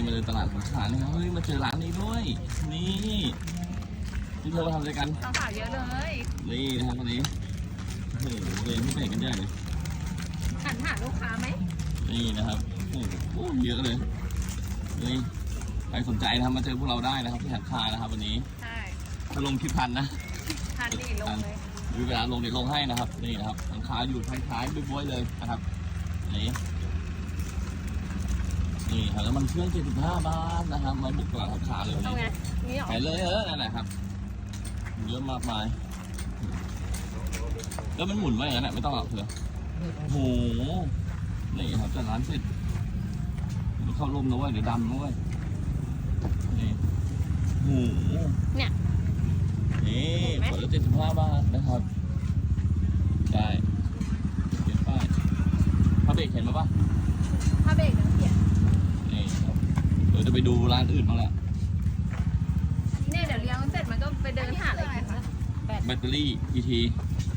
นี้มาเดินตลาดของขานนะครับเฮ้ยมาเจอร้านนี้ด้วย นี่ที่เธอมาทำอะไรกันสาวๆเยอะเลยนี่นะครับวันนี้โอ้โหเลยไม่เห็นกันใหญ่เลยหันหาลูกค้าไหมนี่นะครับโอ้โหเยอะเลยนี่ใครสนใจนะครับมาเจอพวกเราได้นะครับที่หันคานะครับวันนี้ใช่ถ้าลงคลิปทันนะทันดีลงเลยมีเวลาลงเดี๋ยวลงให้นะครับนี่นะครับหันคาอยู่ท้ายๆบ๊วยๆเลยนะครับนี่ นี่ครับแล้วมันเครื่อง 75 บาทนะครับมาบุกตลาดหันคาเลยวันเอานี้ไงนี่หรอไปเลยเออนั่นแหละครับเยอะมากมายแล้วมันหมุนไว้อย่างนั้นแหละไม่ต้องหรอกเถอะโอ้โหนี่ครับจากร้านเสร็จเข้าร่มนะเว้ยเดี๋ยวดำนะเว้ยนี่โอ้โหเนี่ย นี่เห็นไหมขวดละเจ็ดสิบห้าบาทนะครับได้เขียนป้ายพระเบรกเห็นมาปะ ถ้าเบรกเดี๋ยวเปลี่ยน นี่ครับเดี๋ยว จะไปดูร้านอื่นบ้างแหละเนี่ยเดี๋ยวเลี้ยงเสร็จมันก็ไปเดินหาอะไรกินนะแบตเตอรี่ PT อ